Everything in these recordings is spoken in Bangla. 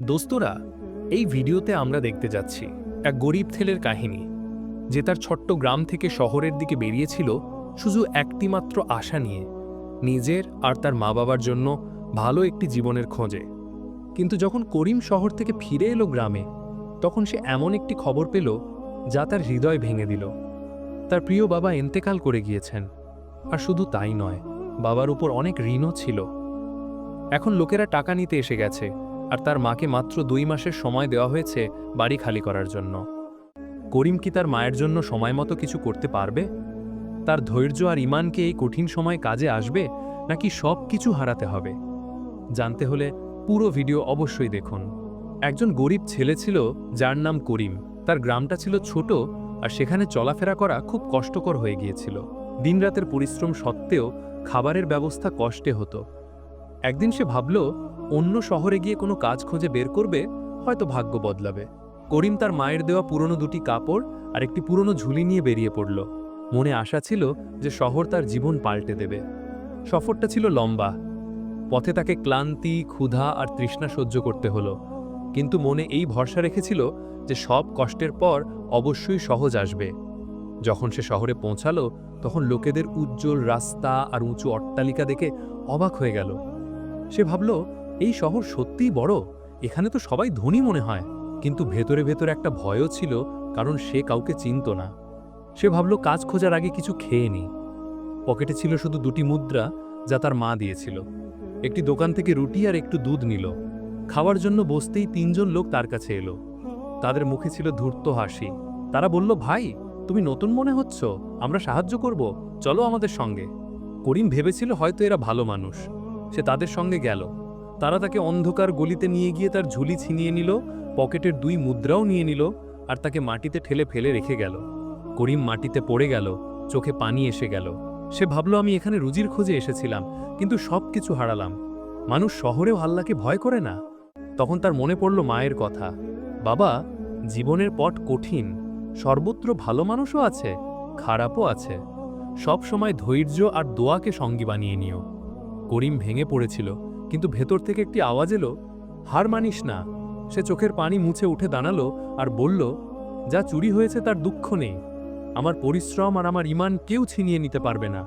দোস্তরা, এই ভিডিওতে আমরা দেখতে যাচ্ছি এক গরিব ছেলের কাহিনী, যে তার ছোট্ট গ্রাম থেকে শহরের দিকে বেরিয়েছিল শুধু একটিমাত্র আশা নিয়ে, নিজের আর তার মা বাবার জন্য ভালো একটি জীবনের খোঁজে। কিন্তু যখন করিম শহর থেকে ফিরে এলো গ্রামে, তখন সে এমন একটি খবর পেল যা তার হৃদয় ভেঙে দিল। তার প্রিয় বাবা এন্তেকাল করে গিয়েছেন, আর শুধু তাই নয়, বাবার উপর অনেক ঋণও ছিল। এখন লোকেরা টাকা নিতে এসে গেছে আর তার মাকে মাত্র দুই মাসের সময় দেওয়া হয়েছে বাড়ি খালি করার জন্য। করিম কি তার মায়ের জন্য সময় মতো কিছু করতে পারবে? তার ধৈর্য আর ইমানকে এই কঠিন সময় কাজে আসবে, নাকি সব কিছু হারাতে হবে? জানতে হলে পুরো ভিডিও অবশ্যই দেখুন। একজন গরিব ছেলে ছিল যার নাম করিম। তার গ্রামটা ছিল ছোট আর সেখানে চলাফেরা করা খুব কষ্টকর হয়ে গিয়েছিল। দিনরাতের পরিশ্রম সত্ত্বেও খাবারের ব্যবস্থা কষ্টে হতো। একদিন সে ভাবল অন্য শহরে গিয়ে কোনো কাজ খুঁজে বের করবে, হয়তো ভাগ্য বদলাবে। করিম তার মায়ের দেওয়া পুরনো দুটি কাপড় আর একটি পুরনো ঝুলি নিয়ে বেরিয়ে পড়ল। মনে আশা ছিল যে শহর তার জীবন পাল্টে দেবে। সফরটা ছিল লম্বা। পথে তাকে ক্লান্তি, ক্ষুধা আর তৃষ্ণা সহ্য করতে হলো। কিন্তু মনে এই ভরসা রেখেছিল যে সব কষ্টের পর অবশ্যই সহজ আসবে। যখন সে শহরে পৌঁছালো, তখন লোকেদের উজ্জ্বল রাস্তা আর উঁচু অট্টালিকা দেখে অবাক হয়ে গেল। সে ভাবল এই শহর সত্যিই বড়? এখানে তো সবাই ধনী মনে হয়। কিন্তু ভেতরে ভেতরে একটা ভয়ও ছিল, কারণ সে কাউকে চিনত না। সে ভাবল কাজ খোঁজার আগে কিছু খেয়ে নি পকেটে ছিল শুধু দুটি মুদ্রা, যা তার মা দিয়েছিল। একটি দোকান থেকে রুটি আর একটু দুধ নিল। খাওয়ার জন্য বসতেই তিনজন লোক তার কাছে এলো। তাদের মুখে ছিল ধূর্ত হাসি। তারা বলল, ভাই, তুমি নতুন মনে হচ্ছ? আমরা সাহায্য করব। চলো আমাদের সঙ্গে। করিম ভেবেছিল হয়তো এরা ভালো মানুষ। সে তাদের সঙ্গে গেল। তারা তাকে অন্ধকার গলিতে নিয়ে গিয়ে তার ঝুলি ছিনিয়ে নিল, পকেটের দুই মুদ্রাও নিয়ে নিল আর তাকে মাটিতে ঠেলে ফেলে রেখে গেল। করিম মাটিতে পড়ে গেল, চোখে পানি এসে গেল। সে ভাবল, আমি এখানে রুজির খোঁজে এসেছিলাম, কিন্তু সব কিছু হারালাম। মানুষ শহরেও আল্লাহকে ভয় করে না? তখন তার মনে পড়ল মায়ের কথা, বাবা, জীবনের পট কঠিন, সর্বত্র ভালো মানুষও আছে, খারাপও আছে। সব সময় ধৈর্য আর দোয়াকে সঙ্গী বানিয়ে নিও। করিম ভেঙে পড়েছিল। কিন্তু ভেতর থেকে একটি আওয়াজ এলো, হার মানিস না। সে চোখের পানি মুছে উঠে দাঁড়াল আর বলল, যা চুরি হয়েছে তার দুঃখ নেই। আমার পরিশ্রম আর আমার ইমান কেউ ছিনিয়ে নিতে পারবে না।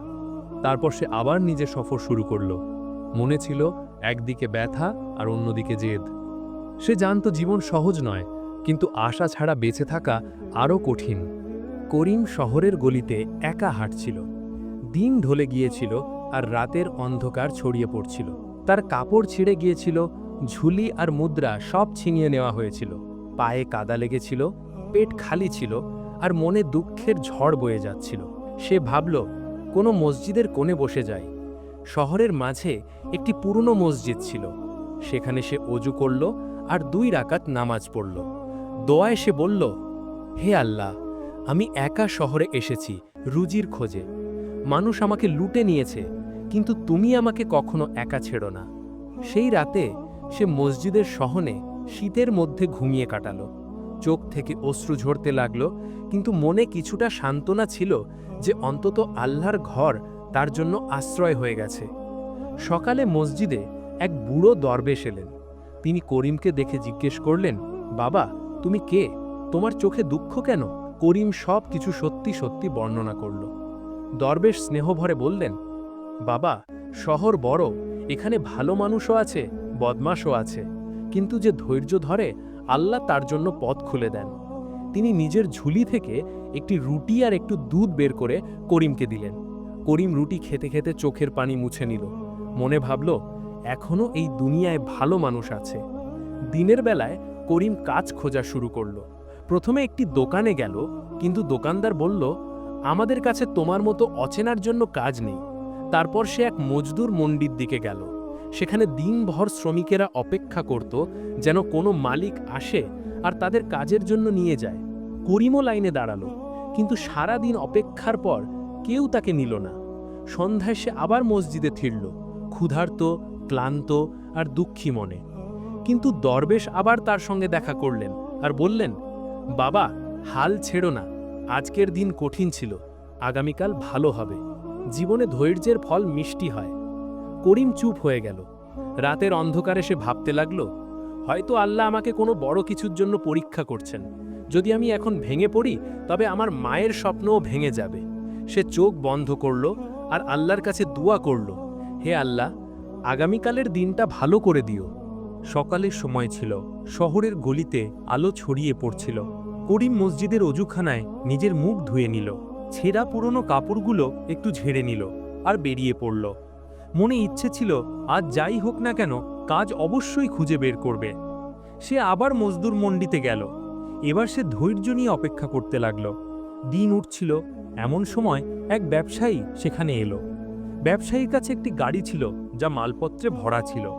তারপর সে আবার নিজে সফর শুরু করল। মনে ছিল একদিকে ব্যথা আর অন্যদিকে জেদ। সে জানত জীবন সহজ নয়, কিন্তু আশা ছাড়া বেঁচে থাকা আরও কঠিন। করিম শহরের গলিতে একা হাঁটছিল। দিন ঢলে গিয়েছিল আর রাতের অন্ধকার ছড়িয়ে পড়ছিল। তার কাপড় ছিঁড়ে গিয়েছিল, ঝুলি আর মুদ্রা সব ছিনিয়ে নেওয়া হয়েছিল। পায়ে কাদা লেগেছিল, পেট খালি ছিল আর মনে দুঃখের ঝড় বয়ে যাচ্ছিল। সে ভাবল, কোনো মসজিদের কোণে বসে যায় শহরের মাঝে একটি পুরনো মসজিদ ছিল। সেখানে সে অজু করল আর দুই রাকাত নামাজ পড়ল। দোয়ায় সে বলল, হে আল্লাহ, আমি একা শহরে এসেছি, রুজির খোঁজে। মানুষ আমাকে লুটে নিয়েছে কিন্তু তুমি আমাকে কখনো একা ছেড়ো না। সেই রাতে সে মসজিদের সহনে শীতের মধ্যে ঘুমিয়ে কাটালো। চোখ থেকে অশ্রু ঝরতে লাগল, কিন্তু মনে কিছুটা সান্ত্বনা ছিল যে অন্তত আল্লাহর ঘর তার জন্য আশ্রয় হয়ে গেছে। সকালে মসজিদে এক বুড়ো দরবেশ এলেন। তিনি করিমকে দেখে জিজ্ঞেস করলেন, বাবা, তুমি কে? তোমার চোখে দুঃখ কেন? করিম সব কিছু সত্যি সত্যি বর্ণনা করল। দরবেশ স্নেহভরে বললেন বাবা, শহর বড়, এখানে ভালো মানুষও আছে, বদমাশও আছে। কিন্তু যে ধৈর্য ধরে, আল্লাহ তার জন্য পথ খুলে দেন। তিনি নিজের ঝুলি থেকে একটি রুটি আর একটু দুধ বের করে করিমকে দিলেন। করিম রুটি খেতে খেতে চোখের পানি মুছে নিল। মনে ভাবল এখনও এই দুনিয়ায় ভালো মানুষ আছে। দিনের বেলায় করিম কাজ খোঁজা শুরু করল। প্রথমে একটি দোকানে গেল, কিন্তু দোকানদার বলল, আমাদের কাছে তোমার মতো অচেনার জন্য কাজ নেই। তারপর সে এক মজদুর মন্ডির দিকে গেল। সেখানে দিনভর শ্রমিকেরা অপেক্ষা করত যেন কোনো মালিক আসে আর তাদের কাজের জন্য নিয়ে যায়। করিমও লাইনে দাঁড়াল, কিন্তু সারা দিন অপেক্ষার পর কেউ তাকে নিল না। সন্ধ্যায় সে আবার মসজিদে ফিরল, ক্ষুধার্ত, ক্লান্ত আর দুঃখী মনে। কিন্তু দরবেশ আবার তার সঙ্গে দেখা করলেন আর বললেন, বাবা, হাল ছেড়ো না, আজকের দিন কঠিন ছিল, আগামীকাল ভালো হবে। জীবনে ধৈর্যের ফল মিষ্টি হয়। করিম চুপ হয়ে গেল। রাতের অন্ধকারে সে ভাবতে লাগল, হয়তো আল্লাহ আমাকে কোনো বড় কিছুর জন্য পরীক্ষা করছেন। যদি আমি এখন ভেঙে পড়ি, তবে আমার মায়ের স্বপ্নও ভেঙে যাবে। সে চোখ বন্ধ করল আর আল্লাহর কাছে দোয়া করল, হে আল্লাহ, আগামীকালের দিনটা ভালো করে দিও। সকালের সময় ছিল, শহরের গলিতে আলো ছড়িয়ে পড়ছিল। করিম মসজিদের অজুখানায় নিজের মুখ ধুয়ে নিল। ছেঁড়া পুরনো কাপড়গুলো একটু ঝেড়ে নিল আর বেরিয়ে পড়ল। মনে ইচ্ছে ছিল, আজ যাই হোক না কেন, কাজ অবশ্যই খুঁজে বের করবে। সে আবার মজদুর মন্ডিতে গেল। এবার সে ধৈর্য নিয়ে অপেক্ষা করতে লাগল। দিন উঠছিল, এমন সময় এক ব্যবসায়ী সেখানে এলো। ব্যবসায়ীর কাছে একটি গাড়ি ছিল, যা মালপত্রে ভরা ছিল।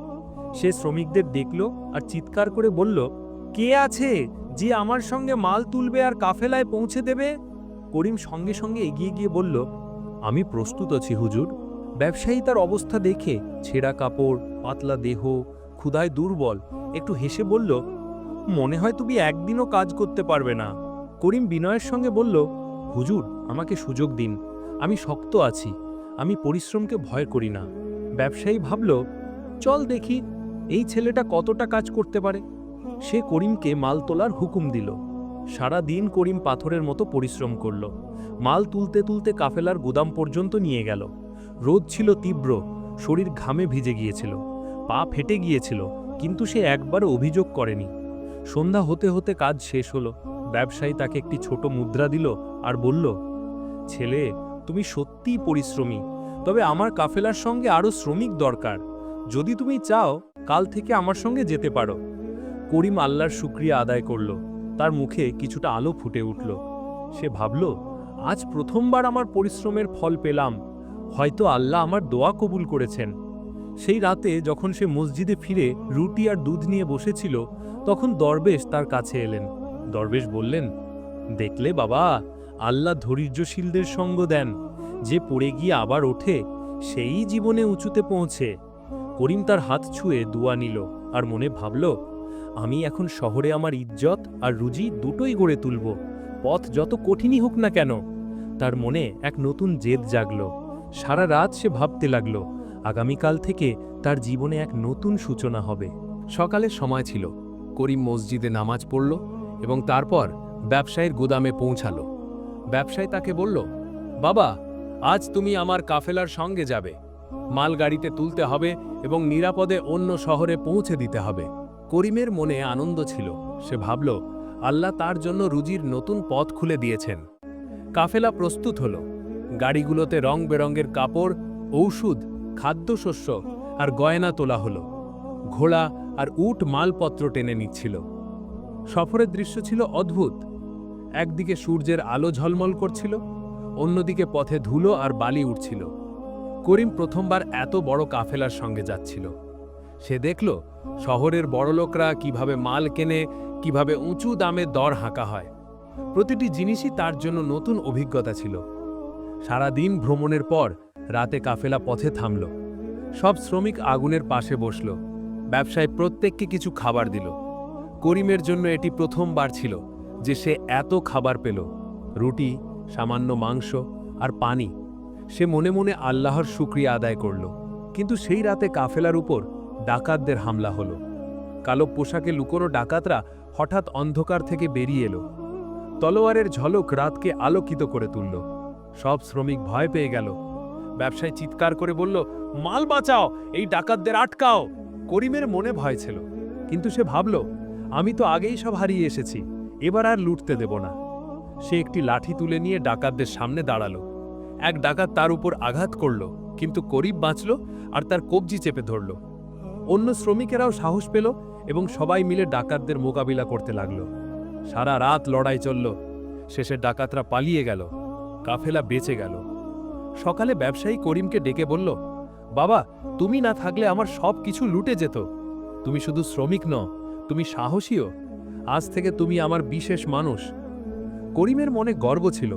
সে শ্রমিকদের দেখল আর চিৎকার করে বলল, কে আছে যে আমার সঙ্গে মাল তুলবে আর কাফেলায় পৌঁছে দেবে? করিম সঙ্গে সঙ্গে এগিয়ে গিয়ে বলল, আমি প্রস্তুত আছি, হুজুর। ব্যবসায়ী তার অবস্থা দেখে, ছেঁড়া কাপড়, পাতলা দেহ, ক্ষুধায় দুর্বল, একটু হেসে বলল, মনে হয় তুমি একদিনও কাজ করতে পারবে না। করিম বিনয়ের সঙ্গে বলল, হুজুর, আমাকে সুযোগ দিন। আমি শক্ত আছি। আমি পরিশ্রমকে ভয় করি না। ব্যবসায়ী ভাবল, চল দেখি, এই ছেলেটা কতটা কাজ করতে পারে? সে করিমকে মাল তোলার হুকুম দিল। সারা দিন করিম পাথরের মতো পরিশ্রম করল। মাল তুলতে তুলতে কাফেলার গুদাম পর্যন্ত নিয়ে গেল। রোদ ছিল তীব্র, শরীর ঘামে ভিজে গিয়েছিল। পা ফেটে গিয়েছিল, কিন্তু সে একবারও অভিযোগ করেনি। সন্ধ্যা হতে হতে কাজ শেষ হলো। ব্যবসায়ী তাকে একটি ছোট মুদ্রা দিল আর বলল, ছেলে, তুমি সত্যিই পরিশ্রমী, তবে আমার কাফেলার সঙ্গে আরও শ্রমিক দরকার। যদি তুমি চাও, কাল থেকে আমার সঙ্গে যেতে পারো। করিম আল্লাহর শুক্রিয়া আদায় করল। তার মুখে কিছুটা আলো ফুটে উঠল। সে ভাবল, আজ প্রথমবার আমার পরিশ্রমের ফল পেলাম। হয়তো আল্লাহ আমার দোয়া কবুল করেছেন। সেই রাতে যখন সে মসজিদে ফিরে রুটি আর দুধ নিয়ে বসেছিল, তখন দরবেশ তার কাছে এলেন। দরবেশ বললেন, দেখলে বাবা, আল্লাহ ধৈর্যশীলদের সঙ্গ দেন। যে পড়ে গিয়ে আবার ওঠে, সেই জীবনে উঁচুতে পৌঁছে। করিম তার হাত ছুঁয়ে দুয়া নিল আর মনে ভাবল আমি এখন শহরে আমার ইজ্জত আর রুজি দুটোই গড়ে তুলব। পথ যত কঠিনই হোক না কেন। তার মনে এক নতুন জেদ জাগল। সারা রাত সে ভাবতে লাগল, আগামীকাল থেকে তার জীবনে এক নতুন সূচনা হবে। সকালের সময় ছিল। করিম মসজিদে নামাজ পড়ল এবং তারপর ব্যবসায়ীর গুদামে পৌঁছালো। ব্যবসায়ী তাকে বলল, বাবা, আজ তুমি আমার কাফেলার সঙ্গে যাবে। মাল গাড়িতে তুলতে হবে এবং নিরাপদে অন্য শহরে পৌঁছে দিতে হবে। করিমের মনে আনন্দ ছিল। সে ভাবল, আল্লাহ তার জন্য রুজির নতুন পথ খুলে দিয়েছেন। কাফেলা প্রস্তুত হল। গাড়িগুলোতে রং বেরঙের কাপড়, ঔষধ, খাদ্যশস্য আর গয়না তোলা হলো। ঘোড়া আর উট মালপত্র টেনে নিচ্ছিল। সফরের দৃশ্য ছিল অদ্ভুত। একদিকে সূর্যের আলো ঝলমল করছিল, অন্যদিকে পথে ধুলো আর বালি উঠছিল করিম প্রথমবার এত বড় কাফেলার সঙ্গে যাচ্ছিল। সে দেখল শহরের বড়লোকরা কীভাবে মাল কেনে, কীভাবে উঁচু দামে দর হাঁকা হয়। প্রতিটি জিনিসই তার জন্য নতুন অভিজ্ঞতা ছিল। সারা দিন ভ্রমণের পর রাতে কাফেলা পথে থামল। সব শ্রমিক আগুনের পাশে বসল। ব্যবসায় প্রত্যেককে কিছু খাবার দিল। করিমের জন্য এটি প্রথমবার ছিল যে সে এত খাবার পেল। রুটি, সামান্য মাংস আর পানি। সে মনে মনে আল্লাহর শুক্রিয়া আদায় করল। কিন্তু সেই রাতে কাফেলার উপর ডাকাতদের হামলা হলো। কালো পোশাকে লুকোনো ডাকাতরা হঠাৎ অন্ধকার থেকে বেরিয়ে এলো। তলোয়ারের ঝলক রাতকে আলোকিত করে তুলল। সব শ্রমিক ভয় পেয়ে গেল। ব্যবসায়ী চিৎকার করে বলল, মাল বাঁচাও, এই ডাকাতদের আটকাও। করিমের মনে ভয় ছিল। কিন্তু সে ভাবল, আমি তো আগেই সব হারিয়ে এসেছি, এবার আর লুটতে দেব না। সে একটি লাঠি তুলে নিয়ে ডাকাতদের সামনে দাঁড়াল। এক ডাকাত তার উপর আঘাত করল, কিন্তু করিব বাঁচল আর তার কবজি চেপে ধরল। অন্য শ্রমিকেরাও সাহস পেল এবং সবাই মিলে ডাকাতদের মোকাবিলা করতে লাগল। সারা রাত লড়াই চলল। শেষে ডাকাতরা পালিয়ে গেল। কাফেলা বেঁচে গেল। সকালে ব্যবসায়ী করিমকে ডেকে বলল, বাবা, তুমি না থাকলে আমার সব কিছু লুটে যেত। তুমি শুধু শ্রমিক ন তুমি সাহসীও। আজ থেকে তুমি আমার বিশেষ মানুষ। করিমের মনে গর্ব ছিল,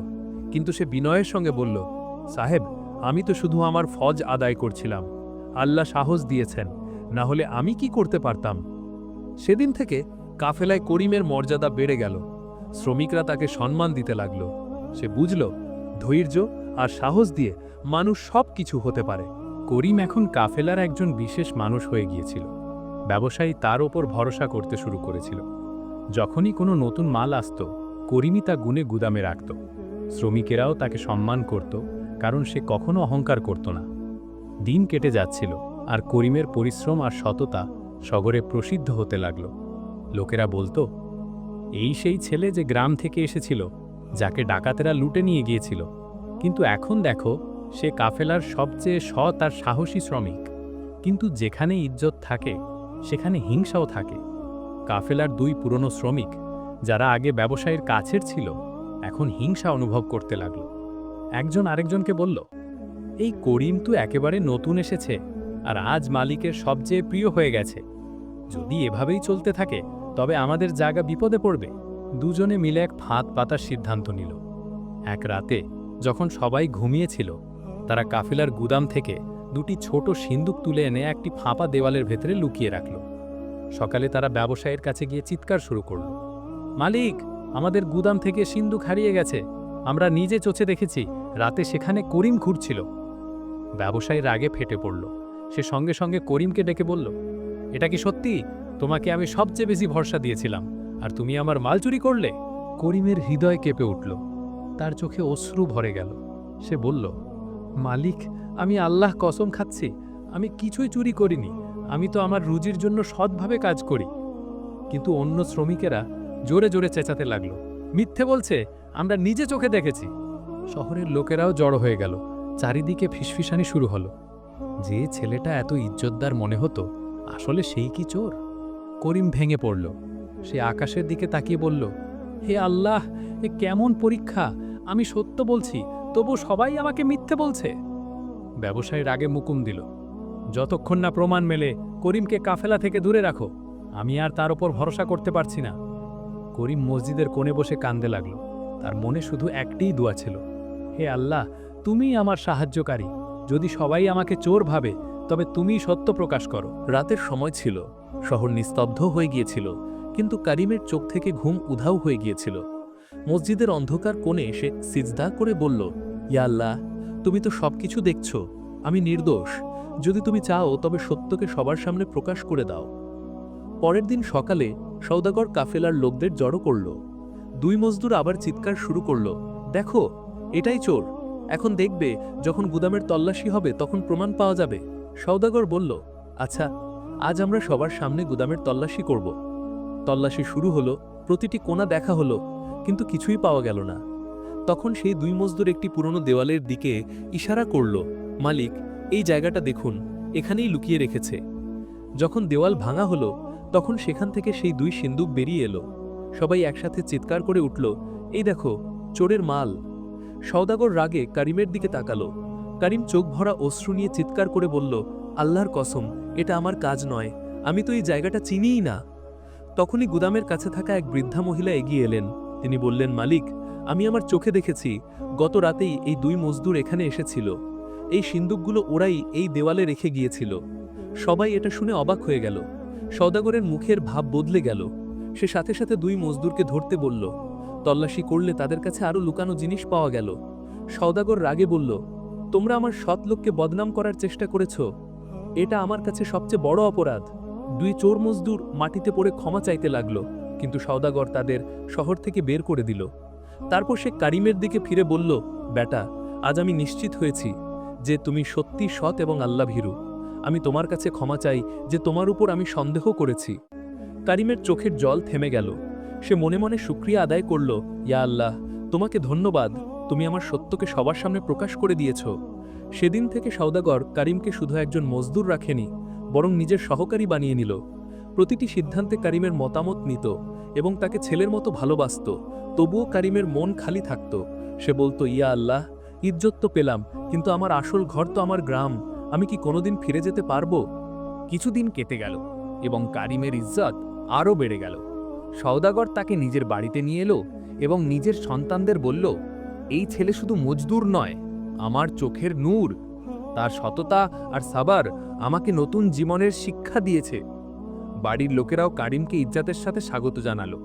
কিন্তু সে বিনয়ের সঙ্গে বলল, সাহেব, আমি তো শুধু আমার ফজ আদায় করছিলাম। আল্লাহ সাহস দিয়েছেন। না হলে আমি কি করতে পারতাম? সেদিন থেকে কাফেলায় করিমের মর্যাদা বেড়ে গেল। শ্রমিকরা তাকে সম্মান দিতে লাগল। সে বুঝল, ধৈর্য আর সাহস দিয়ে মানুষ সব কিছু হতে পারে। করিম এখন কাফেলার একজন বিশেষ মানুষ হয়ে গিয়েছিল। ব্যবসায়ী তার ওপর ভরসা করতে শুরু করেছিল। যখনই কোনো নতুন মাল আসত, করিমই তা গুনে গুদামে রাখত। শ্রমিকেরাও তাকে সম্মান করত, কারণ সে কখনো অহংকার করত না। দিন কেটে যাচ্ছিল। আর করিমের পরিশ্রম আর সততা সগরে প্রসিদ্ধ হতে লাগল। লোকেরা বলতো, এই সেই ছেলে যে গ্রাম থেকে এসেছিল, যাকে ডাকাতেরা লুটে নিয়ে গিয়েছিল। কিন্তু এখন দেখো, সে কাফেলার সবচেয়ে সৎ আর সাহসী শ্রমিক। কিন্তু যেখানে ইজ্জত থাকে, সেখানে হিংসাও থাকে। কাফেলার দুই পুরনো শ্রমিক, যারা আগে ব্যবসায়ীর কাছের ছিল, এখন হিংসা অনুভব করতে লাগল। একজন আরেকজনকে বলল, এই করিম তো একেবারে নতুন এসেছে আর আজ মালিকের সবচেয়ে প্রিয় হয়ে গেছে। যদি এভাবেই চলতে থাকে, তবে আমাদের জায়গা বিপদে পড়বে। দুজনে মিলে এক ফাঁদ পাতার সিদ্ধান্ত নিল। এক রাতে, যখন সবাই ঘুমিয়েছিল, তারা কাফিলার গুদাম থেকে দুটি ছোট সিন্দুক তুলে এনে একটি ফাঁপা দেওয়ালের ভেতরে লুকিয়ে রাখল। সকালে তারা ব্যবসায়ীর কাছে গিয়ে চিৎকার শুরু করল। মালিক, আমাদের গুদাম থেকে সিন্দুক হারিয়ে গেছে। আমরা নিজে চোচে দেখেছি, রাতে সেখানে করিম ঘুরছিল ব্যবসায়ীর রাগে ফেটে পড়ল। সে সঙ্গে সঙ্গে করিমকে ডেকে বলল, এটা কি সত্যি? তোমাকে আমি সবচেয়ে বেশি ভরসা দিয়েছিলাম। আর তুমি আমার মাল চুরি করলে? করিমের হৃদয় কেঁপে উঠল। তার চোখে অশ্রু ভরে গেল। সে বলল, মালিক, আমি আল্লাহ কসম খাচ্ছি। আমি কিছুই চুরি করিনি। আমি তো আমার রুজির জন্য সৎভাবে কাজ করি। কিন্তু অন্য শ্রমিকেরা জোরে জোরে চেঁচাতে লাগল। মিথ্যে বলছে, আমরা নিজে চোখে দেখেছি। শহরের লোকেরাও জড়ো হয়ে গেল। চারিদিকে ফিসফিসানি শুরু হলো। যে ছেলেটা এত ইজ্জতদার মনে হতো, আসলে সেই কি চোর? করিম ভেঙে পড়ল। সে আকাশের দিকে তাকিয়ে বলল, হে আল্লাহ, এ কেমন পরীক্ষা? আমি সত্য বলছি, তবু সবাই আমাকে মিথ্যে বলছে। ব্যবসায়ীর আগে মুকুম দিল, যতক্ষণ না প্রমাণ মেলে, করিমকে কাফেলা থেকে দূরে রাখো, আমি আর তার ওপর ভরসা করতে পারছি না। করিম মসজিদের কোণে বসে কান্দে লাগল, তার মনে শুধু একটিই দোয়া ছিল, হে আল্লাহ, তুমিই আমার সাহায্যকারী। যদি সবাই আমাকে চোর ভাবে, তবে তুমি সত্য প্রকাশ করো। রাতের সময় ছিল। শহর নিস্তব্ধ হয়ে গিয়েছিল, কিন্তু করিমের চোখ থেকে ঘুম উধাও হয়ে গিয়েছিল। মসজিদের অন্ধকার কোণে এসে সিজদা করে বলল, ইয়া আল্লাহ, তুমি তো সবকিছু দেখছ। আমি নির্দোষ। যদি তুমি চাও, তবে সত্যকে সবার সামনে প্রকাশ করে দাও। পরের দিন সকালে সৌদাগর কাফেলার লোকদের জড়ো করল। দুই মজদুর আবার চিৎকার শুরু করল, দেখো, এটাই চোর। এখন দেখবে, যখন গুদামের তল্লাশি হবে, তখন প্রমাণ পাওয়া যাবে। সৌদাগর বলল আচ্ছা আজ আমরা সবার সামনে গুদামের তল্লাশি করব। তল্লাশি শুরু হলো, প্রতিটি কোণা দেখা হলো, কিন্তু কিছুই পাওয়া গেল না। তখন সেই দুই মজদুর একটি পুরনো দেওয়ালের দিকে ইশারা করল, মালিক, এই জায়গাটা দেখুন, এখানেই লুকিয়ে রেখেছে। যখন দেওয়াল ভাঙা হলো, তখন সেখান থেকে সেই দুই সিন্দুক বেরিয়ে এলো। সবাই একসাথে চিৎকার করে উঠল, এই দেখো, চোরের মাল। সওদাগর রাগে করিমের দিকে তাকালো। করিম চোখ ভরা অশ্রু নিয়ে চিৎকার করে বলল, আল্লাহর কসম, এটা আমার কাজ নয়। আমি তো এই জায়গাটা চিনিই না। তখনই গুদামের কাছে থাকা এক বৃদ্ধা মহিলা এগিয়ে এলেন। তিনি বললেন, মালিক, আমি আমার চোখে দেখেছি। গত রাতেই এই দুই মজদুর এখানে এসেছিল। এই সিন্দুকগুলো ওরাই এই দেওয়ালে রেখে গিয়েছিল। সবাই এটা শুনে অবাক হয়ে গেল। সওদাগরের মুখের ভাব বদলে গেল। সে সাথে সাথে দুই মজদুরকে ধরতে বলল তল্লাশি করলে তাদের কাছে আরও লুকানো জিনিস পাওয়া গেল। সওদাগর রাগে বলল, তোমরা আমার সৎ লোককে বদনাম করার চেষ্টা করেছ। এটা আমার কাছে সবচেয়ে বড় অপরাধ। দুই চোর মজদুর মাটিতে পড়ে ক্ষমা চাইতে লাগল, কিন্তু সওদাগর তাদের শহর থেকে বের করে দিল। তারপর সে কারিমের দিকে ফিরে বলল, বেটা, আজ আমি নিশ্চিত হয়েছি যে তুমি সত্যি সৎ এবং আল্লাহ ভীরু আমি তোমার কাছে ক্ষমা চাই যে তোমার উপর আমি সন্দেহ করেছি। কারিমের চোখের জল থেমে গেল। সে মনে মনে শুক্রিয়া আদায় করল, ইয়া আল্লাহ, তোমাকে ধন্যবাদ। তুমি আমার সত্যকে সবার সামনে প্রকাশ করে দিয়েছ। সেদিন থেকে সওদাগর কারিমকে শুধু একজন মজদুর রাখেনি, বরং নিজের সহকারী বানিয়ে নিল। প্রতিটি সিদ্ধান্তে কারিমের মতামত নিত এবং তাকে ছেলের মতো ভালোবাসত। তবুও কারিমের মন খালি থাকত। সে বলতো, ইয়া আল্লাহ, ইজ্জত তো পেলাম, কিন্তু আমার আসল ঘর তো আমার গ্রাম। আমি কি কোনোদিন ফিরে যেতে পারব? কিছুদিন কেটে গেল এবং কারিমের ইজ্জত আরও বেড়ে গেল। সওদাগর তাকে নিজের বাড়িতে নিয়ে এলো এবং নিজের সন্তানদের বলল, এই ছেলে শুধু মজদুর নয়, আমার চোখের নূর, তার সততা আর সাবার আমাকে নতুন জীবনের শিক্ষা দিয়েছে। বাড়ির লোকেরাও কারিমকে ইজ্জাতের সাথে স্বাগত জানালো,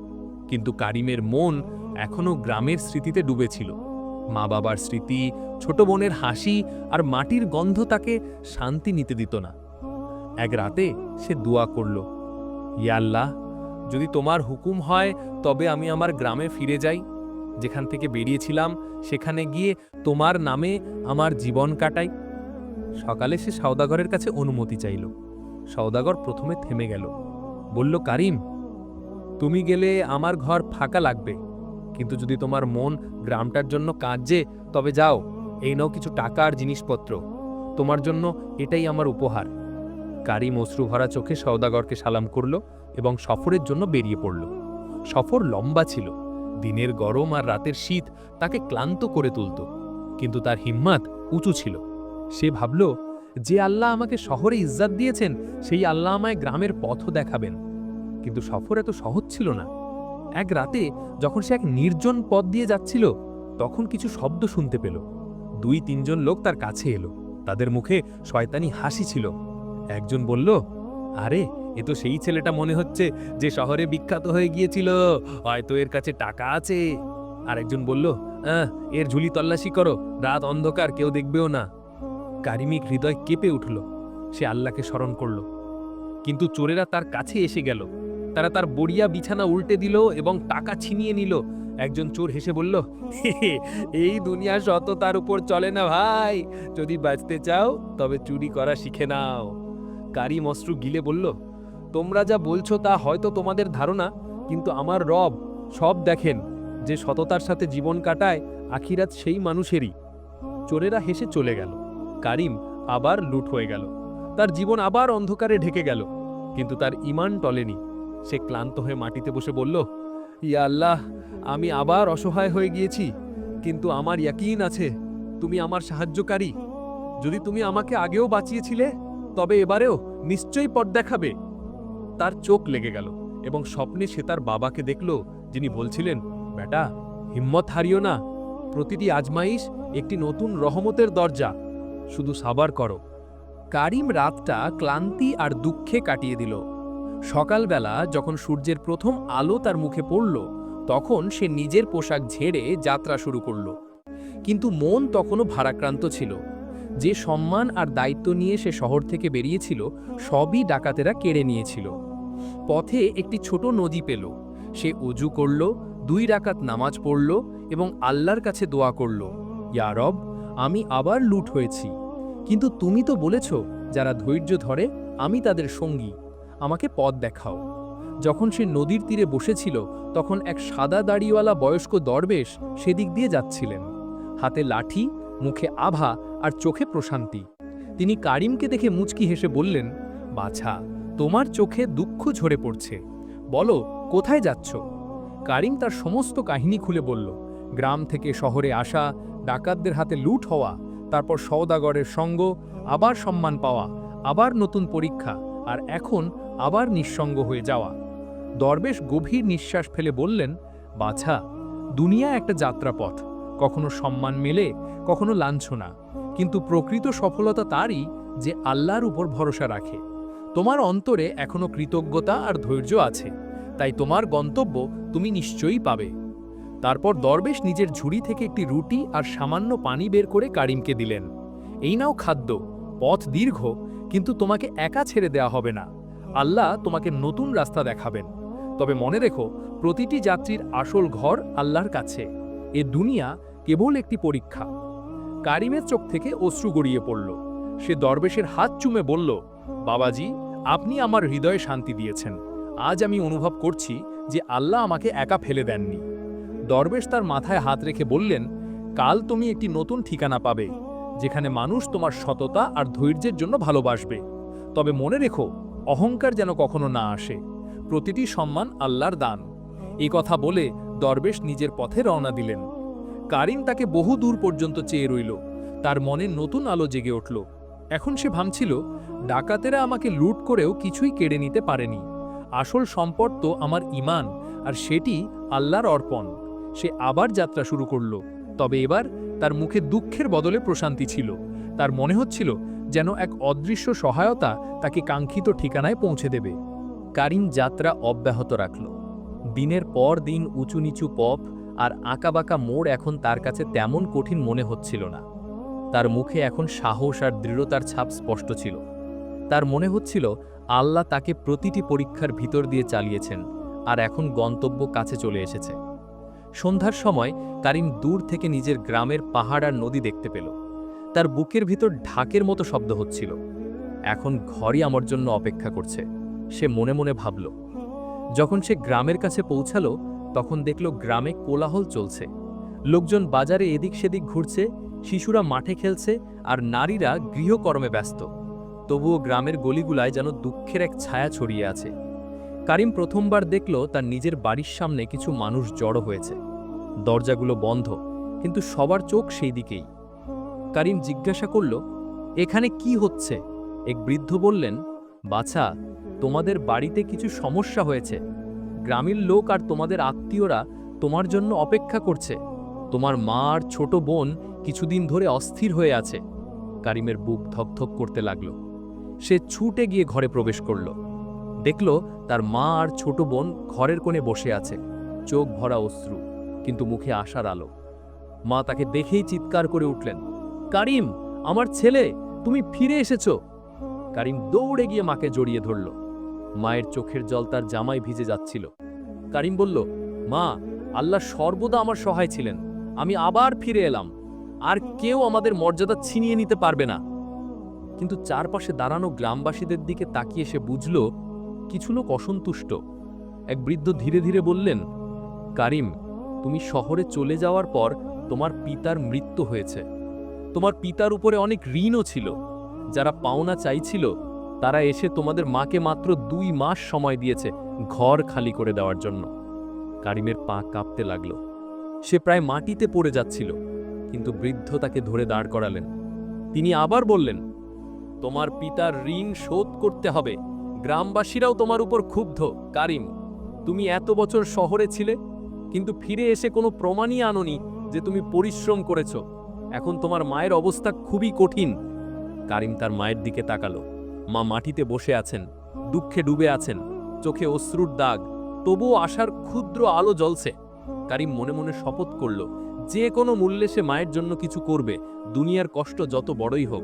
কিন্তু কারিমের মন এখনও গ্রামের স্মৃতিতে ডুবেছিল। মা বাবার স্মৃতি, ছোট বোনের হাসি আর মাটির গন্ধ তাকে শান্তি নিতে দিত না। এক রাতে সে দোয়া করল ইয়া আল্লাহ যদি তোমার হুকুম হয়, তবে আমি আমার গ্রামে ফিরে যাই। যেখান থেকে বেরিয়েছিলাম, সেখানে গিয়ে তোমার নামে আমার জীবন কাটাই। সকালে সে সওদাগরের কাছে অনুমতি চাইল। সওদাগর প্রথমে থেমে গেল। বলল, কারিম, তুমি গেলে আমার ঘর ফাঁকা লাগবে। কিন্তু যদি তোমার মন গ্রামটার জন্য কাঁদছে, তবে যাও, এই নাও কিছু টাকা আর জিনিসপত্র। তোমার জন্য এটাই আমার উপহার। কারিম অশ্রু ভরা চোখে সওদাগরকে সালাম করল। এবং সফরের জন্য বেরিয়ে পড়ল। সফর লম্বা ছিল। দিনের গরম আর রাতের শীত তাকে ক্লান্ত করে তুলত। কিন্তু তার হিম্মাত উঁচু ছিল। সে ভাবল, যে আল্লাহ আমাকে শহরে ইজ্জাত দিয়েছেন, সেই আল্লাহ আমায় গ্রামের পথও দেখাবেন। কিন্তু সফর এত সহজ ছিল না। এক রাতে যখন সে এক নির্জন পথ দিয়ে যাচ্ছিল, তখন কিছু শব্দ শুনতে পেল। দুই, তিনজন লোক তার কাছে এলো। তাদের মুখে শয়তানি হাসি ছিল। একজন বলল, আরে এ তো সেই ছেলেটা মনে হচ্ছে যে শহরে বিখ্যাত হয়ে গিয়েছিল। হয়তো এর কাছে টাকা আছে। আরেকজন বলল এর ঝুলি তল্লাশি করো, রাত অন্ধকার, কেউ দেখবেও না। কারিমিক হৃদয় কেঁপে উঠল। সে আল্লাহকে স্মরণ করল। কিন্তু চোরেরা তার কাছে এসে গেল। তারা তার বড়িয়া বিছানা উল্টে দিল এবং টাকা ছিনিয়ে নিল। একজন চোর হেসে বলল এই দুনিয়া শত তার উপর চলে না ভাই। যদি বাঁচতে চাও, তবে চুরি করা শিখে নাও। কারিম অশ্রু গিলে বলল তোমরা যা বলছো তা হয়তো তোমাদের ধারণা, কিন্তু আমার রব সব দেখেন যে সততার সাথে জীবন কাটায় আখিরাত সেই মানুষেরই। চোরেরা হেসে চলে গেল। কারিম আবার লুট হয়ে গেল। তার জীবন আবার অন্ধকারে ঢেকে গেল। কিন্তু তার ইমান টলেনি। সে ক্লান্ত হয়ে মাটিতে বসে বলল, ইয়া আল্লাহ, আমি আবার অসহায় হয়ে গিয়েছি, কিন্তু আমার ইয়াকিন আছে। তুমি আমার সাহায্যকারী। যদি তুমি আমাকে আগেও বাঁচিয়েছিলে, তবে এবারেও নিশ্চয়ই পথ দেখাবে। তার চোখ লেগে গেল এবং স্বপ্নে সে তার বাবাকে দেখল, যিনি বলছিলেন, বেটা, হিম্মত হারিও না। প্রতিটি আজমাইশ একটি নতুন রহমতের দরজা। শুধু সাবার করো। কারিম রাতটা ক্লান্তি আর দুঃখে কাটিয়ে দিল। সকালবেলা যখন সূর্যের প্রথম আলো তার মুখে পড়ল, তখন সে নিজের পোশাক ঝেড়ে যাত্রা শুরু করল। কিন্তু মন তখনও ভারাক্রান্ত ছিল। যে সম্মান আর দায়িত্ব নিয়ে সে শহর থেকে বেরিয়েছিল, সবই ডাকাতেরা কেড়ে নিয়েছিল। পথে একটি ছোট নদী পেল। সে অজু করল, দুই রাকাত নামাজ পড়ল এবং আল্লাহর কাছে দোয়া করল ইয়ারব আমি আবার লুট হয়েছি। কিন্তু তুমি তো বলেছ, যারা ধৈর্য ধরে, আমি তাদের সঙ্গী। আমাকে পথ দেখাও। যখন সে নদীর তীরে বসেছিল, তখন এক সাদা দাড়িওয়ালা বয়স্ক দরবেশ সেদিক দিয়ে যাচ্ছিলেন। হাতে লাঠি, মুখে আভা আর চোখে প্রশান্তি। তিনি কারিমকে দেখে মুচকি হেসে বললেন, বাছা তোমার চোখে দুঃখ ঝরে পড়ছে। বলো, কোথায় যাচ্ছ? কারিম তার সমস্ত কাহিনী খুলে বলল, গ্রাম থেকে শহরে আসা, ডাকাতদের হাতে লুট হওয়া, তারপর সওদাগরের সঙ্গ, আবার সম্মান পাওয়া, আবার নতুন পরীক্ষা, আর এখন আবার নিঃসঙ্গ হয়ে যাওয়া। দরবেশ গভীর নিঃশ্বাস ফেলে বললেন, বাছা, দুনিয়া একটা যাত্রাপথ। কখনো সম্মান মেলে, কখনো লাঞ্ছনা। কিন্তু প্রকৃত সফলতা তারই যে আল্লাহর উপর ভরসা রাখে। তোমার অন্তরে এখনও কৃতজ্ঞতা আর ধৈর্য আছে, তাই তোমার গন্তব্য তুমি নিশ্চয়ই পাবে। তারপর দরবেশ নিজের ঝুড়ি থেকে একটি রুটি আর সামান্য পানি বের করে কারিমকে দিলেন। এই নাও খাদ্য, পথ দীর্ঘ, কিন্তু তোমাকে একা ছেড়ে দেওয়া হবে না। আল্লাহ তোমাকে নতুন রাস্তা দেখাবেন। তবে মনে রেখো, প্রতিটি যাত্রীর আসল ঘর আল্লাহর কাছে। এ দুনিয়া কেবল একটি পরীক্ষা। কারিমের চোখ থেকে অশ্রু গড়িয়ে পড়ল। সে দরবেশের হাত চুমে বলল বাবাজি, আপনি আমার হৃদয়ে শান্তি দিয়েছেন। আজ আমি অনুভব করছি যে আল্লাহ আমাকে একা ফেলে দেননি। দরবেশ তার মাথায় হাত রেখে বললেন, কাল তুমি একটি নতুন ঠিকানা পাবে, যেখানে মানুষ তোমার সততা আর ধৈর্যের জন্য ভালোবাসবে। তবে মনে রেখো, অহংকার যেন কখনো না আসে। প্রতিটি সম্মান আল্লাহর দান। এই কথা বলে দরবেশ নিজের পথে রওনা দিলেন। কারিম তাকে বহু দূর পর্যন্ত চেয়ে রইল। তার মনে নতুন আলো জেগে উঠল। এখন সে ভাবছিল, ডাকাতেরা আমাকে লুট করেও কিছুই কেড়ে নিতে পারেনি। আসল সম্পদ তো আমার ইমান আর সেটি আল্লাহর অর্পণ। সে আবার যাত্রা শুরু করল। তবে এবার তার মুখে দুঃখের বদলে প্রশান্তি ছিল। তার মনে হচ্ছিল যেন এক অদৃশ্য সহায়তা তাকে কাঙ্ক্ষিত ঠিকানায় পৌঁছে দেবে। কারিম যাত্রা অব্যাহত রাখল। দিনের পর দিন উঁচু নিচু পথ আর আঁকাবাঁকা মোড় এখন তার কাছে তেমন কঠিন মনে হচ্ছিল না। তার মুখে এখন সাহস আর দৃঢ়তার ছাপ স্পষ্ট ছিল। তার মনে হচ্ছিল, আল্লাহ তাকে প্রতিটি পরীক্ষার ভিতর দিয়ে চালিয়েছেন আর এখন গন্তব্য কাছে চলে এসেছে। সন্ধ্যার সময় কারিম দূর থেকে নিজের গ্রামের পাহাড় আর নদী দেখতে পেল। তার বুকের ভিতর ঢাকের মতো শব্দ হচ্ছিল। এখন ঘরই আমার জন্য অপেক্ষা করছে, সে মনে মনে ভাবল। যখন সে গ্রামের কাছে পৌঁছালো, তখন দেখল গ্রামে কোলাহল চলছে। লোকজন বাজারে এদিক সেদিক ঘুরছে শিশুরা মাঠে খেলছে আর নারীরা গৃহকর্মে ব্যস্ত। তবুও গ্রামের গলিগুলায় যেন দুঃখের এক ছায়া ছড়িয়ে আছে। কারিম প্রথমবার দেখল তার নিজের বাড়ির সামনে কিছু মানুষ জড়ো হয়েছে। দরজাগুলো বন্ধ, কিন্তু সবার চোখ সেই দিকেই। কারিম জিজ্ঞাসা করল, এখানে কি হচ্ছে? এক বৃদ্ধ বললেন, বাছা, তোমাদের বাড়িতে কিছু সমস্যা হয়েছে। গ্রামের লোক আর তোমাদের আত্মীয়রা তোমার জন্য অপেক্ষা করছে। তোমার মা আর ছোট বোন কিছুদিন ধরে অস্থির হয়ে আছে। কারিমের বুক ধকধক করতে লাগল। সে ছুটে গিয়ে ঘরে প্রবেশ করল। দেখল তার মা আর ছোট বোন ঘরের কোণে বসে আছে। চোখ ভরা অশ্রু, কিন্তু মুখে আশার আলো। মা তাকে দেখেই চিৎকার করে উঠলেন, কারিম, আমার ছেলে, তুমি ফিরে এসেছ? কারিম দৌড়ে গিয়ে মাকে জড়িয়ে ধরল। মায়ের চোখের জল তার জামায় ভিজে যাচ্ছিল। কারিম বলল, মা, আল্লাহ সর্বদা আমার সহায় ছিলেন। আমি আবার ফিরে এলাম। আর কেউ আমাদের মর্যাদা ছিনিয়ে নিতে পারবে না। কিন্তু চারপাশে দাঁড়ানো গ্রামবাসীদের দিকে তাকিয়ে সে বুঝল, কিছু লোক অসন্তুষ্ট। এক বৃদ্ধ ধীরে ধীরে বললেন, কারিম, তুমি শহরে চলে যাওয়ার পর তোমার পিতার মৃত্যু হয়েছে। তোমার পিতার উপরে অনেক ঋণও ছিল। যারা পাওনা চাইছিল, তারা এসে তোমাদের মাকে মাত্র দুই মাস সময় দিয়েছে ঘর খালি করে দেওয়ার জন্য। কারিমের পা কাঁপতে লাগল। সে প্রায় মাটিতে পড়ে যাচ্ছিল। কিন্তু বৃদ্ধ তাকে ধরে দাঁড় করালেন। তিনি আবার বললেন, তোমার পিতার ঋণ শোধ করতে হবে। গ্রামবাসীরাও তোমার উপর ক্ষুব্ধ। কারিম, তুমি এত বছর শহরে ছিলে, কিন্তু ফিরে এসে কোনো প্রমাণই আনোনি যে তুমি পরিশ্রম করেছ। এখন তোমার মায়ের অবস্থা খুবই কঠিন। কারিম তার মায়ের দিকে তাকালো। মা মাটিতে বসে আছেন, দুঃখে ডুবে আছেন, চোখে অশ্রুর দাগ, তবুও আশার ক্ষুদ্র আলো জ্বলছে। কারিম মনে মনে শপথ করল যে কোনো মূল্যে সে মায়ের জন্য কিছু করবে, দুনিয়ার কষ্ট যত বড়ই হোক।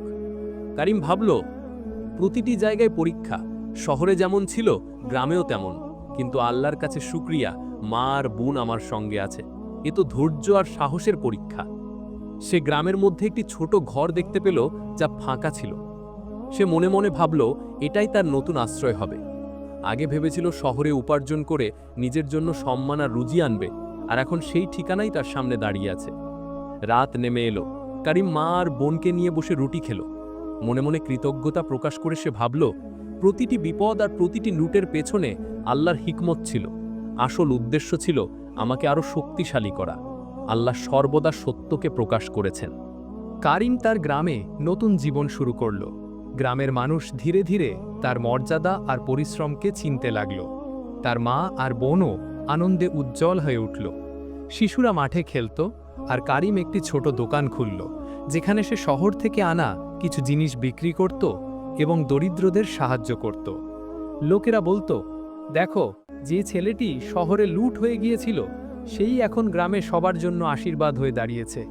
কারিম ভাবল, প্রতিটি জায়গায় পরীক্ষা, শহরে যেমন ছিল, গ্রামেও তেমন। কিন্তু আল্লাহর কাছে শুক্রিয়া, মা আর বোন আমার সঙ্গে আছে। এ তো ধৈর্য আর সাহসের পরীক্ষা। সে গ্রামের মধ্যে একটি ছোট ঘর দেখতে পেল, যা ফাঁকা ছিল। সে মনে মনে ভাবল, এটাই তার নতুন আশ্রয় হবে। আগে ভেবেছিল শহরে উপার্জন করে নিজের জন্য সম্মান আর রুজি আনবে। আর এখন সেই ঠিকানাই তার সামনে দাঁড়িয়ে আছে। রাত নেমে এলো। কারিম মা আর বোনকে নিয়ে বসে রুটি খেল। মনে মনে কৃতজ্ঞতা প্রকাশ করে সে ভাবল, প্রতিটি বিপদ আর প্রতিটি লুটের পেছনে আল্লাহর হিকমত ছিল। আসল উদ্দেশ্য ছিল আমাকে আরও শক্তিশালী করা। আল্লাহ সর্বদা সত্যকে প্রকাশ করেছেন। কারিম তার গ্রামে নতুন জীবন শুরু করল। গ্রামের মানুষ ধীরে ধীরে তার মর্যাদা আর পরিশ্রমকে চিনতে লাগল। তার মা আর বোনও আনন্দে উজ্জ্বল হয়ে উঠল। শিশুরা মাঠে খেলত আর কারিম একটি ছোট দোকান খুলল, যেখানে সে শহর থেকে আনা কিছু জিনিস বিক্রি করত এবং দরিদ্রদের সাহায্য করত। লোকেরা বলতো, দেখো, যে ছেলেটি শহরে লুট হয়ে গিয়েছিল, সেই এখন গ্রামে সবার জন্য আশীর্বাদ হয়ে দাঁড়িয়েছে।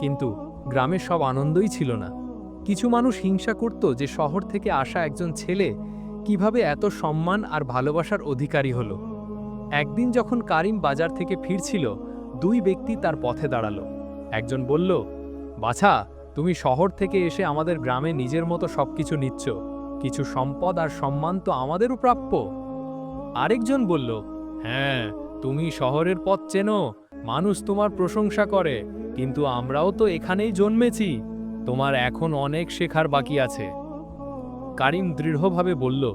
কিন্তু গ্রামে সব আনন্দই ছিল না। কিছু মানুষ হিংসা করত যে শহর থেকে আসা একজন ছেলে কীভাবে এত সম্মান আর ভালোবাসার অধিকারী হলো। একদিন যখন কারিম বাজার থেকে ফিরছিল, দুই ব্যক্তি তার পথে দাঁড়াল। একজন বলল, বাছা, তুমি শহর থেকে এসে আমাদের গ্রামে নিজের মতো সবকিছু নিচ্ছ। কিছু সম্পদ আর সম্মান তো আমাদেরও প্রাপ্য। আরেকজন বলল হ্যাঁ তুমি শহরের পথ চেনো, মানুষ তোমার প্রশংসা করে, কিন্তু আমরাও তো এখানেই জন্মেছি। তোমার এখন অনেক শেখার বাকি আছে। কারিম দৃঢ়ভাবে বলল,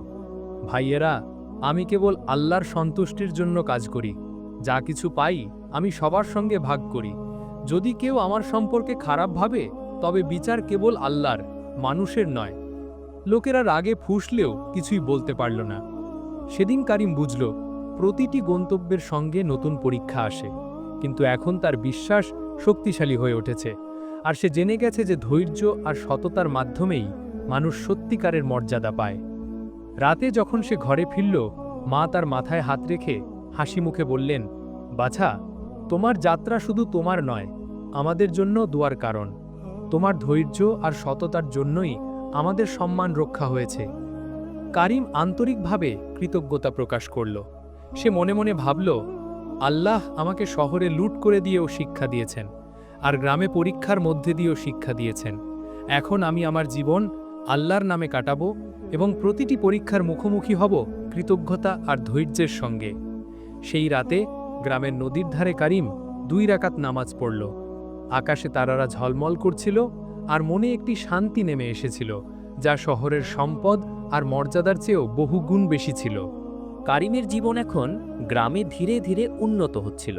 ভাইয়েরা আমি কেবল আল্লাহর সন্তুষ্টির জন্য কাজ করি। যা কিছু পাই, আমি সবার সঙ্গে ভাগ করি। যদি কেউ আমার সম্পর্কে খারাপ ভাবে, তবে বিচার কেবল আল্লাহর, মানুষের নয়। লোকেরা রাগে ফুসলেও কিছুই বলতে পারল না। সেদিন কারিম বুঝল, প্রতিটি গন্তব্যের সঙ্গে নতুন পরীক্ষা আসে। কিন্তু এখন তার বিশ্বাস শক্তিশালী হয়ে উঠেছে। আর সে জেনে গেছে যে ধৈর্য আর সততার মাধ্যমেই মানুষ সত্যিকারের মর্যাদা পায়। রাতে যখন সে ঘরে ফিরল, মা তার মাথায় হাত রেখে হাসি মুখে বললেন, বাছা, তোমার যাত্রা শুধু তোমার নয়, আমাদের জন্য দোয়ার কারণ। তোমার ধৈর্য আর সততার জন্যই আমাদের সম্মান রক্ষা হয়েছে। কারিম আন্তরিকভাবে কৃতজ্ঞতা প্রকাশ করল। সে মনে মনে ভাবল, আল্লাহ আমাকে শহরে লুট করে দিয়েও শিক্ষা দিয়েছেন, আর গ্রামে পরীক্ষার মধ্যে দিয়েও শিক্ষা দিয়েছেন। এখন আমি আমার জীবন আল্লাহর নামে কাটাবো এবং প্রতিটি পরীক্ষার মুখোমুখি হব কৃতজ্ঞতা আর ধৈর্যের সঙ্গে। সেই রাতে গ্রামের নদীর ধারে কারিম দুই রাকাত নামাজ পড়ল। আকাশে তারারা ঝলমল করছিল আর মনে একটি শান্তি নেমে এসেছিল, যা শহরের সম্পদ আর মর্যাদার চেয়েও বহুগুণ বেশি ছিল। কারিমের জীবন এখন গ্রামে ধীরে ধীরে উন্নত হচ্ছিল।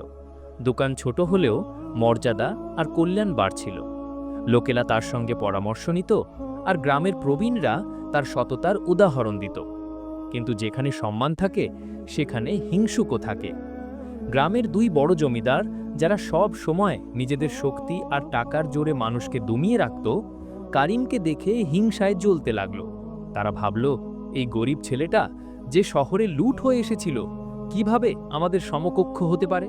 দোকান ছোট হলেও মর্যাদা আর কল্যাণ বাড়ছিল। লোকেরা তার সঙ্গে পরামর্শ নিত আর গ্রামের প্রবীণরা তার সততার উদাহরণ দিত। কিন্তু যেখানে সম্মান থাকে, সেখানে হিংসুকও থাকে। গ্রামের দুই বড় জমিদার, যারা সব সময় নিজেদের শক্তি আর টাকার জোরে মানুষকে দমিয়ে রাখত, কারিমকে দেখে হিংসায় জ্বলতে লাগল। তারা ভাবল, এই গরিব ছেলেটা যে শহরে লুট হয়ে এসেছিল, কীভাবে আমাদের সমকক্ষ হতে পারে?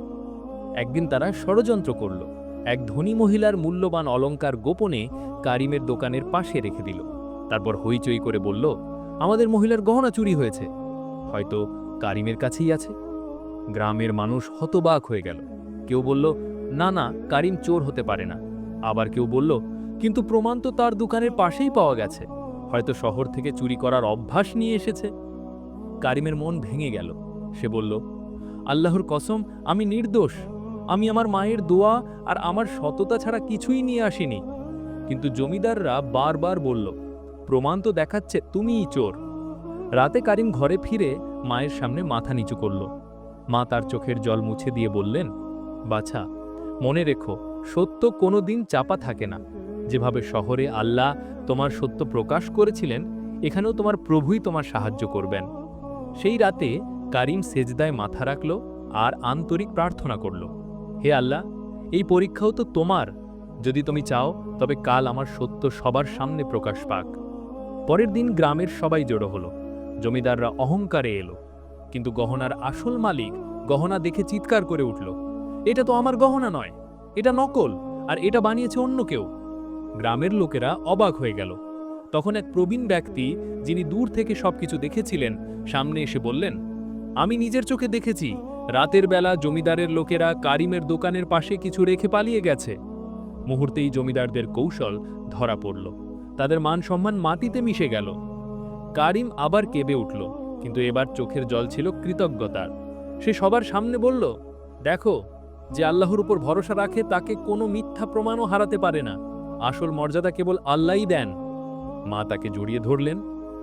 একদিন তারা ষড়যন্ত্র করল। এক ধনী মহিলার মূল্যবান অলংকার গোপনে কারিমের দোকানের পাশে রেখে দিল। তারপর হইচই করে বলল, আমাদের মহিলার গহনা চুরি হয়েছে। হয়তো কারিমের কাছেই আছে। গ্রামের মানুষ হতবাক হয়ে গেল। কেউ বলল, না না, কারিম চোর হতে পারে না। আবার কেউ বলল, কিন্তু প্রমাণ তো তার দোকানের পাশেই পাওয়া গেছে। হয়তো শহর থেকে চুরি করার অভ্যাস নিয়ে এসেছে। কারিমের মন ভেঙে গেল। সে বলল, আল্লাহর কসম, আমি নির্দোষ। আমি আমার মায়ের দোয়া আর আমার সততা ছাড়া কিছুই নিয়ে আসিনি। কিন্তু জমিদাররা বারবার বলল, প্রমাণ তো দেখাচ্ছে, তুমিই চোর। রাতে কারিম ঘরে ফিরে মায়ের সামনে মাথা নিচু করল। মা তার চোখের জল মুছে দিয়ে বললেন, বাছা, মনে রেখো, সত্য কোনো দিন চাপা থাকে না। যেভাবে শহরে আল্লাহ তোমার সত্য প্রকাশ করেছিলেন, এখানেও তোমার প্রভুই তোমার সাহায্য করবেন। সেই রাতে কারিম সেজদায় মাথা রাখল আর আন্তরিক প্রার্থনা করল। হে আল্লাহ, এই পরীক্ষাও তো তোমার। যদি তুমি চাও, তবে কাল আমার সত্য সবার সামনে প্রকাশ পাক। পরের দিন গ্রামের সবাই জড়ো হলো। জমিদাররা অহংকারে এলো। কিন্তু গহনার আসল মালিক গহনা দেখে চিৎকার করে উঠল, এটা তো আমার গহনা নয়, এটা নকল, আর এটা বানিয়েছে অন্য কেউ। গ্রামের লোকেরা অবাক হয়ে গেল। তখন এক প্রবীণ ব্যক্তি, যিনি দূর থেকে সবকিছু দেখেছিলেন, সামনে এসে বললেন, আমি নিজের চোখে দেখেছি রাতের বেলা জমিদারের লোকেরা কারিমের দোকানের পাশে কিছু রেখে পালিয়ে গেছে। মুহূর্তেই জমিদারদের কৌশল ধরা পড়ল। তাদের মান সম্মান মাটিতে মিশে গেল। কারিম আবার কেঁদে উঠল, কিন্তু এবার চোখের জল ছিল কৃতজ্ঞতার। সে সবার সামনে বলল, দেখো, যে আল্লাহর উপর ভরসা রাখে তাকে কোনো মিথ্যা প্রমাণও হারাতে পারে না। আসল মর্যাদা কেবল আল্লাহই দেন। মা তাকে জড়িয়ে ধরলেন।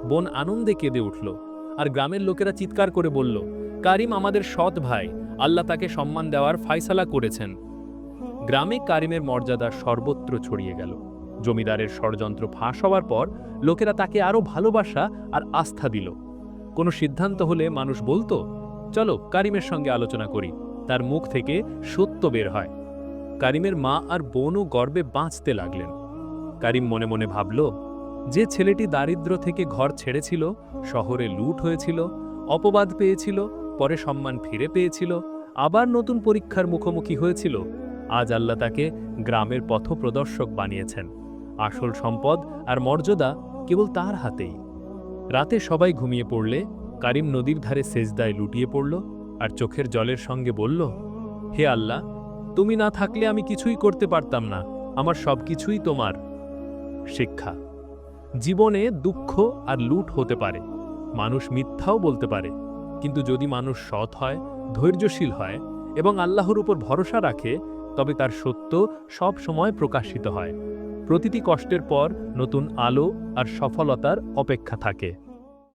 বোন আনন্দে কেঁদে উঠল, আর গ্রামের লোকেরা চিৎকার করে বলল কারিম আমাদের সৎ ভাই। আল্লাহ তাকে সম্মান দেওয়ার ফায়সালা করেছেন। গ্রামে কারিমের মর্যাদা সর্বত্র ছড়িয়ে গেল। জমিদারের ষড়যন্ত্র ফাঁস হওয়ার পর লোকেরা তাকে আরও ভালোবাসা আর আস্থা দিল। কোনো সিদ্ধান্ত হলে মানুষ বলতো, চলো কারিমের সঙ্গে আলোচনা করি। তার মুখ থেকে সত্য বের হয়। কারিমের মা আর বোনও গর্বে বাঁচতে লাগলেন। কারিম মনে মনে ভাবল, যে ছেলেটি দারিদ্র থেকে ঘর ছেড়েছিল, শহরে লুট হয়েছিল, অপবাদ পেয়েছিল পরে সম্মান ফিরে পেয়েছিল, আবার নতুন পরীক্ষার মুখোমুখি হয়েছিল। আজ আল্লাহ তাকে গ্রামের পথপ্রদর্শক বানিয়েছেন। আসল সম্পদ আর মর্যাদা কেবল তার হাতেই। রাতে সবাই ঘুমিয়ে পড়লে কারিম নদীর ধারে সেজদায় লুটিয়ে পড়ল আর চোখের জলের সঙ্গে বলল, হে আল্লাহ, তুমি না থাকলে আমি কিছুই করতে পারতাম না। আমার সব কিছুই তোমার। শিক্ষা। জীবনে দুঃখ আর লুট হতে পারে। মানুষ মিথ্যাও বলতে পারে। কিন্তু যদি মানুষ সৎ হয়, ধৈর্যশীল হয় এবং আল্লাহর উপর ভরসা রাখে, তবে তার সত্য সব সময় প্রকাশিত হয়। প্রতিটি কষ্টের পর নতুন আলো আর সফলতার অপেক্ষা থাকে।